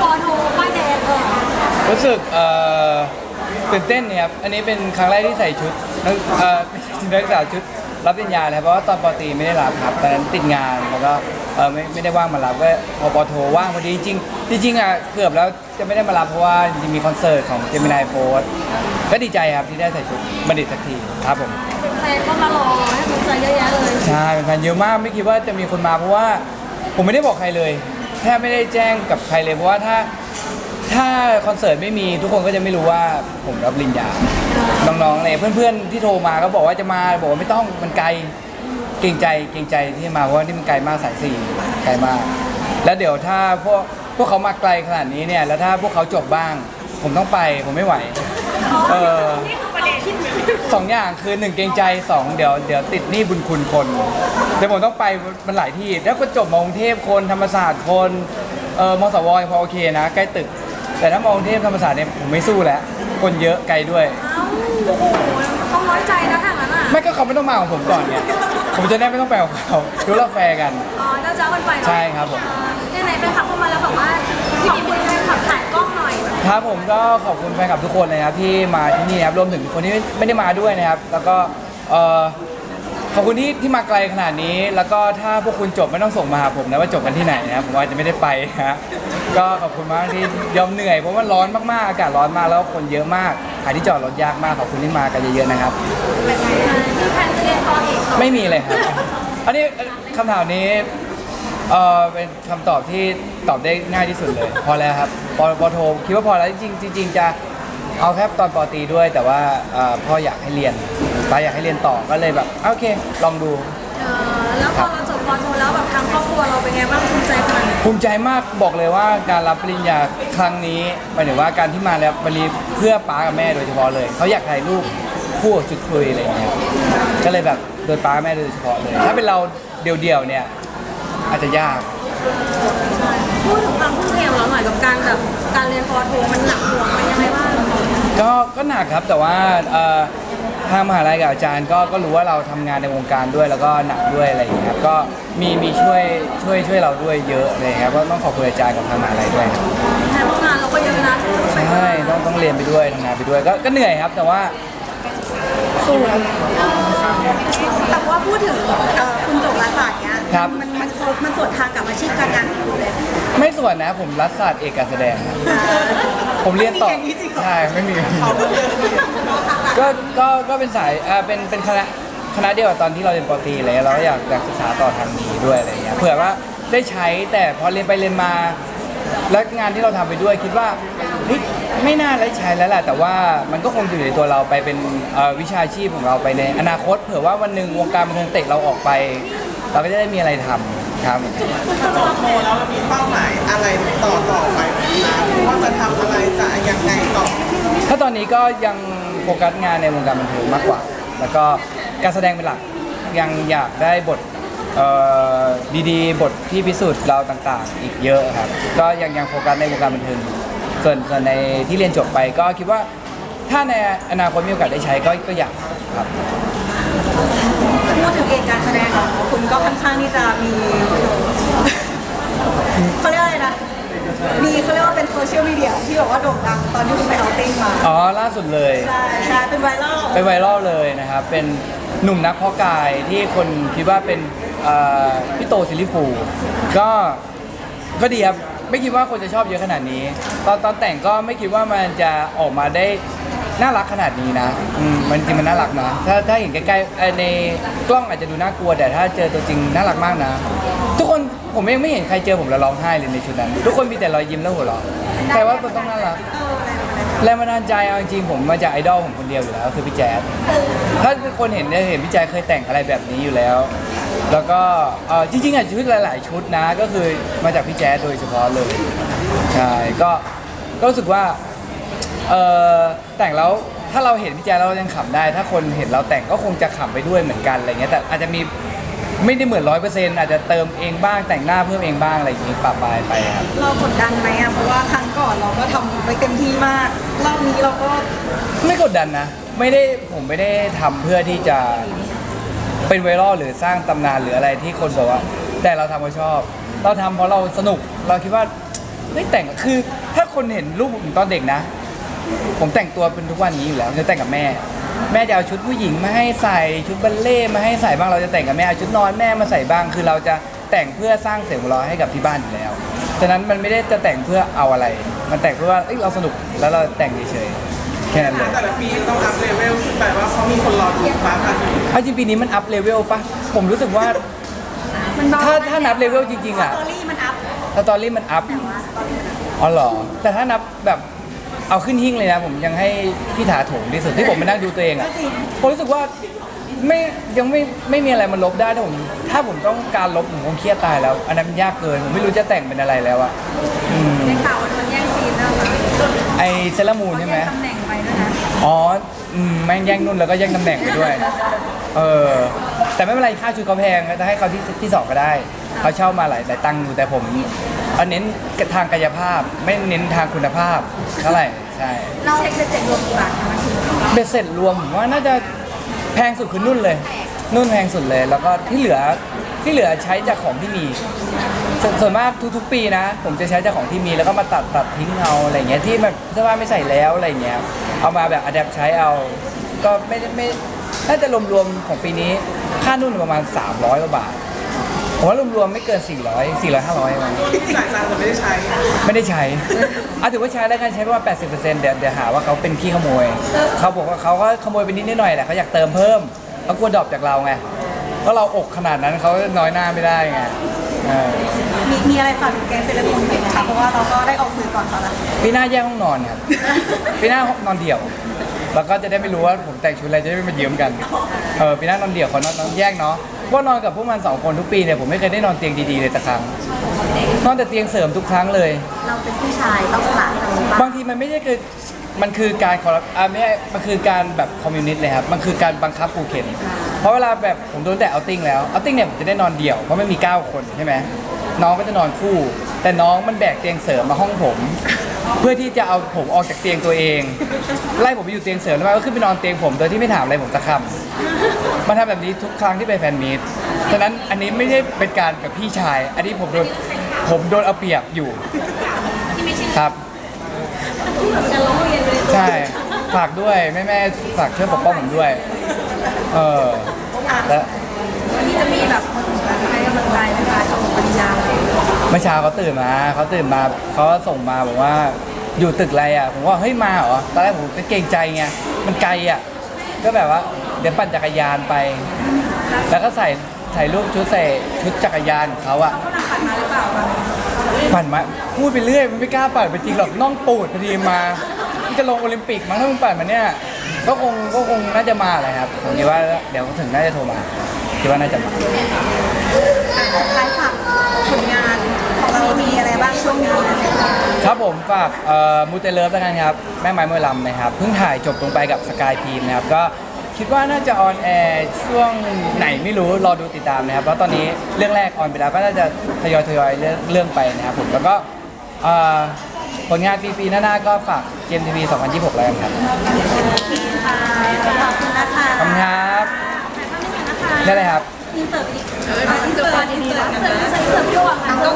ฟอร์โทป้ายแดงเออรู้สึกเอ่อตื่นเต้นเนี่ยครับ อันนี้เป็นครั้งแรกที่ใส่ชุดนักเอ่อนักศึกษาชุดรับปริญญาเลยครับเพราะว่าตอนปอตรีไม่ได้รับครับตอนนั้นติดงานแล้วก็เออไม่ไม่ได้ว่างมารับก็พอปอโทว่างพอดีจริงๆจริงๆอะเกือบแล้วจะไม่ได้มารับเพราะว่าจริงๆมีคอนเสิร์ตของเจมินายโฟร์ก็ดีใจครับที่ได้ใส่ชุดบัณฑิตสักทีครับผม แฟนก็มารอให้กำลังใจเยอะแยะเลย ใช่เป็นแฟนเยอะมากไม่คิดว่าจะมีคนมาเพราะว่าผมไม่ได้บอกใครเลย แทบไม่ได้แจ้งกับใครเลยเพราะว่าถ้าถ้าคอนเสิร์ตไม่มีทุกคนก็จะไม่รู้ว่าผมรับปริญญาน้องๆเลยเพื่อนๆที่โทรมาก็บอกว่าจะมาบอกว่าไม่ต้องมันไกลเกรงใจเกรงใจที่มาเพราะว่านี่มันไกลมากสายสี่ไกลมาก แล้วเดี๋ยวถ้าพวกพวกเขามาไกลขนาดนี้เนี่ยแล้วถ้าพวกเขาจบบ้าง ผมต้องไปผมไม่ไหว เออ สองอย่างคือหนึ่งเกรงใจสองเดี๋ยวเดี๋ยวติดหนี้บุญคุณคนเดี๋ยวผมต้องไปมันหลายที่ แล้วก็จบมากรุงเทพคนธรรมศาสตร์คนเออมสวพอโอเคนะ ใกล้ตึก แต่ถ้ามากรุงเทพธรรมศาสตร์เนี่ยผมไม่สู้แล้ว คนเยอะไกลด้วย เอ้าโอ้โหต้องน้อยใจนะทางนั้นอะไม่ก็เขาไม่ต้องมาของผมก่อนเนี่ยผมจะได้ไม่ต้องไปกับเขารู้เราแฟร์กัน อ๋อเจ้าเจ้ากันไปเนาะใช่ครับผมเนี่ยไหนแฟนคลับเข้ามาแล้วบอกว่าขอบคุณแฟนคลับถ่ายกล้องหน่อย ครับผมก็ขอบคุณแฟนคลับทุกคนเลยนะครับที่มาที่นี่นะครับรวมถึงคนที่ไม่ได้มาด้วยนะครับ แล้วก็เอ่อขอบคุณที่ที่มาไกลขนาดนี้ แล้วก็ถ้าพวกคุณจบไม่ต้องส่งมาหาผมนะว่าจบกันที่ไหนนะครับผมอาจจะไม่ได้ไปนะฮะก็ขอบคุณมากที่ยอมเหนื่อยเพราะว่าร้อนมากๆอากาศร้อนมากแล้วคนเยอะมากหาที่จอดรถยากมากขอบคุณที่มากันเยอะๆนะครับคือแพนจะเรียนปอเอกต่อไม่มีเลยครับ อันนี้คำถามนี้ เออเป็นคำตอบที่ตอบได้ง่ายที่สุดเลย พอแล้วครับปอปอโทคิดว่าพอแล้วจริงๆจริงๆจะเอาแค่ตอนปอตรีด้วย แต่ว่าเอ่อพ่ออยากให้เรียนป้าอยากให้เรียนต่อก็เลยแบบโอเค ลองดู เออแล้วพอเราจบปอโทแล้วแบบทางครอบครัวเราเป็นไงบ้างภูมิใจขนาดไหนภูมิใจมากบอกเลยว่าการรับปริญญาครั้งนี้หมายถึงว่าการที่มาแล้วมารีเพื่อป้ากับแม่โดยเฉพาะเลยเขาอยากถ่ายรูปคู่กับชุดคุยอะไรอย่างเงี้ยก็เลยแบบโดยป้ากับแม่โดยเฉพาะเลย ถ้าเป็นเราเดี่ยวๆเนี่ย อาจจะยาก พูดถึงความทุ่มเทของเราหน่อยกับการแบบการเรียนปอโทมันหนักหน่วงมันยังไงบ้างก็ก็หนักครับแต่ว่าเอ่อทางมหาลัยกับอาจารย์ก็ก็รู้ว่าเราทำงานในวงการด้วยแล้วก็หนักด้วยอะไรอย่างเงี้ยครับก็มีมีช่วยช่วยช่วยเราด้วยเยอะเลยครับก็ต้องขอบคุณอาจารย์กับทางมหาลัยด้วยครับแทนว่างานเราก็เยอะนะที่ต้องไปใช่ต้องต้องเรียนไปด้วยทำงานไปด้วยก็ก็เหนื่อยครับ แต่ว่าสู้ครับแต่ว่าพูดถึงเอ่อคุณจบรัฐศาสตร์เนี้ย ครับ มันมันมันส่วนทางกับอาชีพการงานของคุณเลยไม่ส่วนนะผมรัฐศาสตร์เอกการแสดงครับผมเรียนต่อไม่มีอย่างนี้จริงเหรอใช่ไม่มี ก็ก็ก็เป็นสายอ่าเป็นเป็นคณะคณะเดียวกับตอนที่เราเรียนปอตรีเลยเราก็อยากอยากศึกษาต่อทางนี้ด้วยอะไรอย่างเงี้ยเผื่อว่าได้ใช้แต่พอเรียนไปเรียนมา แล้วงานที่เราทำไปด้วยคิดว่าเฮ้ยไม่น่าได้ใช้แล้วแหละแต่ว่ามันก็คงอยู่ในตัวเราไปเป็นเอ่อวิชาชีพของเราไปในอนาคต เผื่อว่าวันหนึ่งวงการบันเทิงเตะเราออกไป เราก็จะได้มีอะไรทำครับจบโทแล้วเรามีเป้าหมายอะไรต่อต่อไปไหมคะว่าจะทำอะไรจะยังไงต่อ ถ้าตอนนี้ก็ยังโฟกัสงานในวงการบันเทิงมากกว่า แล้วก็การแสดงเป็นหลักยังอยากได้บทเอ่อดีๆ บทที่พิสูจน์เราต่างๆ อีกเยอะครับ ก็ยังยังโฟกัสในวงการบันเทิงอยู่ส่วนส่วนในที่เรียนจบไปก็คิดว่าถ้าในอนาคตมีโอกาสได้ใช้ก็ก็อยากครับพู ก็ค่อนข้างที่จะมีเขาเรียกอะไรนะ มีเขาเรียกว่าเป็นโซเชียลมีเดียที่แบบว่าโด่งดังตอนที่คุณไปเอาติ้งมาอ๋อล่าสุดเลย ใช่ใช่เป็นไวรัลไปไวรัลเลยนะครับ เป็นหนุ่มนักเพาะกายที่คนคิดว่าเป็นเอ่อพี่โตซิลลิฟูก็ก็ดีครับ ไม่คิดว่าคนจะชอบเยอะขนาดนี้ ตอนตอนแต่งก็ไม่คิดว่ามันจะออกมาได้ น่ารักขนาดนี้นะอืมมันจริงมันน่ารักนะถ้าถ้าเห็นใกล้ๆเอ่อในกล้องอาจจะดูน่ากลัวแต่ถ้าเจอตัวจริงน่ารักมากนะ ทุกคนผมยังไม่เห็นใครเจอผมแล้วร้องไห้เลยในชุดนั้น ทุกคนมีแต่รอยยิ้มแล้วหัวเราะใครว่ามันต้องน่ารัก แรงบันดาลใจเอาจริงๆผมมาจากไอดอลผมคนเดียวอยู่แล้วคือพี่แจ๊ดถ้าคนเห็นเนี่ยเห็นพี่แจ๊ดเคยแต่งอะไรแบบนี้อยู่แล้ว แล้วก็เอ่อจริงๆอะชุดหลายๆ ชุดนะก็คือมาจากพี่แจ๊ดโดยเฉพาะเลยใช่ก็ก็รู้สึกว่า เออแต่งแล้วถ้าเราเห็นพี่แจ๊ดเรายังขำได้ ถ้าคนเห็นเราแต่งก็คงจะขำไปด้วยเหมือนกันอะไรเงี้ยแต่อาจจะมีไม่ได้เหมือนร้อยเปอร์เซ็นต์อาจจะเติมเองบ้างแต่งหน้าเพิ่มเองบ้างอะไรอย่างงี้ปะปายไปครับ เรากดดันไหมอะ เพราะว่าครั้งก่อนเราก็ทำไปเต็มที่มาก รอบนี้เราก็ไม่กดดันนะ ไม่ได้ผมไม่ได้ทำเพื่อที่จะเป็นไวรัลหรือสร้างตำนานหรืออะไรที่คนบอกว่า แต่เราทำเพราะชอบ เราทำเพราะเราสนุกเราคิดว่าไม่แต่งคือถ้าคนเห็นรูปผมตอนเด็กนะ ผมแต่งตัวเป็นทุกวันนี้อยู่แล้วจะแต่งกับแม่ แม่จะเอาชุดผู้หญิงมาให้ใส่ชุดบัลเล่ต์มาให้ใส่บ้างเราจะแต่งกับแม่เอาชุดนอนแม่มาใส่บ้าง คือเราจะแต่งเพื่อสร้างเสียงหัวเราะให้กับที่บ้านอยู่แล้วฉะนั้นมันไม่ได้จะแต่งเพื่อเอาอะไร มันแต่งเพื่อว่าเอ้ยเราสนุกแล้วเราแต่งเฉยๆแค่นั้นเลย แต่ละปีต้องอัพเลเวลขึ้นไปว่าเขามีคนรอดูฟ้าพันธุ์เอาจริงปีนี้มันอัพเลเวลปะผมรู้สึกว่า มันเบาถ้าถ้านับเลเวลจริงๆสอะตอรี่มันอัพ สตอรี่มันอัพ อ๋อเหรอ แต่ถ้านับแบบ เอาขึ้นหิ้งเลยนะ ผมยังให้พี่ถาโถงที่สุดที่ผมไปนั่งดูตัวเองอะผมรู้สึกว่าไม่ยังไม่ไม่มีอะไรมันลบได้ถ้าผมถ้าผมต้องการลบผมคงเครียดตายแล้ว อันนั้นมันยากเกินผมไม่รู้จะแต่งเป็นอะไรแล้วอะอืมได้ข่าวว่าโดนแย่งซีนแล้วเหรอไอเซรามูนใช่ไหมตำแหน่งไปด้วยนะอ๋ออืมแม่งแย่งนุ่นแล้วก็แย่งตำแหน่งไปด้วย เออแต่ไม่เป็นไรค่าชุดเขาแพงจะให้เขาที่ที่สองก็ได้เขาเช่ามาหลายหลายตังค์อยู่แต่ผม เอาเน้นทางกายภาพไม่เน้นทางคุณภาพเท่าไหร่ใช่เราเช็คเสร็จรวมกี่บาทคะมันถึงเบ็ดเสร็จรวมผมว่าน่าจะแพงสุดคือนุ่นเลย นุ่นแพงสุดเลย แล้วก็ที่เหลือที่เหลือใช้จากของที่มีสวนส่วนมากทุกๆปีนะ ผมจะใช้จากของที่มีแล้วก็มาตัดตัดทิ้งเอาอะไรเงี้ยที่แบบเสื้อผ้าไม่ใส่แล้วอะไรเงี้ยเอามาแบบอัดแอปใช้เอา ก็ไม่ได้ไม่น่าจะรวมๆของปีนี้ค่านุ่นประมาณ 300กว่าบาท ผมว่ารวมๆไม่เกิน 400 400 500มั้งจ่ายตังค์แต่ไม่ได้ใช้ไม่ได้ใช้อะถือว่าใช้แล้วกันใช้ประมาณ80%เดี๋ยวเดี๋ยวหาว่าเขาเป็นขี้ขโมย เขาบอกว่าเขาก็ขโมยไปนิดนิดหน่อยแหละเขาอยากเติมเพิ่มเขากลัวดรอปจากเราไงเพราะเราอกขนาดนั้นเขาน้อยหน้าไม่ได้ไงเออมีมีอะไรฝากถึงแกงเซเลบริตี้ไหมคะเพราะว่าเราก็ได้ออกสื่อก่อนเขาแล้วปีหน้าแยกห้องนอนครับปีหน้าห้องนอนเดี่ยว แล้วก็จะได้ไม่รู้ว่าผมแต่งชุดอะไรจะได้ไม่มายืมกันเออปีหน้า นอนเดี่ยวขอนอนนอนแยกเนาะ เพราะนอนกับพวกมันสองคนทุกปีเนี่ยผมไม่เคยได้นอนเตียงดีๆเลยสักครั้งนอนแต่เตียงเสริมทุกครั้งเลย เราเป็นผู้ชายต้องสละให้เราบ้างบางทีมันไม่ใช่คือมันคือการคอร์รัปอ่าไม่ใช่มันคือการแบบคอมมิวนิสต์เลยครับมันคือการบังคับขู่เข็น เพราะเวลาแบบผมโดนแต่เอาติ้งแล้วเอาติ้งเนี่ยผมจะได้นอนเดี่ยวเพราะไม่มี 9 คนใช่ไหมน้องก็จะนอนคู่ แต่น้องมันแบกเตียงเสริมมาห้องผม เพื่อที่จะเอาผมออกจากเตียงตัวเอง ไล่ผมไปอยู่เตียงเสริมแล้วมันก็ขึ้นไปนอนเตียงผมโดยที่ไม่ถามอะไรผมสักคำมันทำแบบนี้ทุกครั้งที่ไปแฟนมีตฉะนั้นอันนี้ไม่ใช่เป็นการกับพี่ชาย อันนี้ผมโดนผมโดนเอาเปรียบอยู่ครับใช่ฝากด้วยแม่แม่ๆฝากช่วยปกป้องผมด้วย เออแล้ววันนี้จะมีแบบคนให้กำลังใจไหมคะชมปริญญาอะไรอย่าง เมื่อเช้าเขาตื่นมาเขาตื่นมาเขาส่งมาบอกว่าอยู่ตึกอะไรอะผมว่าเฮ้ยมาเหรอตอนแรกผมก็เกรงใจไงมันไกลอะก็แบบว่าเดี๋ยวปั่นจักรยานไป แล้วก็ใส่ถ่ายรูปชุดใส่ชุดจักรยานของเขาอะเขานมาหรือเปล่าคะปั่นมาพูดไปเรื่อยมันไม่กล้าปั่นไปจริงหรอกน่องปูดพอดีมาจะลงโอลิมปิกมั้งถ้ามึงปั่นมาเนี่ยก็คงก็คงน่าจะมาแหละครับผมคิดว่าเดี๋ยวถึงน่าจะโทรมาคิดว่าน่าจะมาท้ายฝากผลงานของ เรามีอะไรบ้างช่วงนี้ครับผมฝากเอ่อมูเตเลิฟแล้วกันครับ แม่ไม้มวยลำนะครับ เพิ่งถ่ายจบลงไปกับสกายพีมนะครับ ก็คิดว่าน่าจะออนแอร์ช่วงไหนไม่รู้ รอดูติดตามนะครับเพราะตอนนี้เรื่องแรกออนไปแล้วก็น่าจะทยอยทยอยๆเรื่องเรื่องไปนะครับผม แล้วก็เอ่อผลงานปีๆหน้าๆก็ฝากเกมทีวี2026 แล้วกันครับขอบคุณนะคะขอบคุณครับได้เลยครับ อินเสิร์ตอีกอินเสิร์ตอินเสิร์ตอินเสิร์ตอินเสิร์ตพี่หวังหลังต้องไป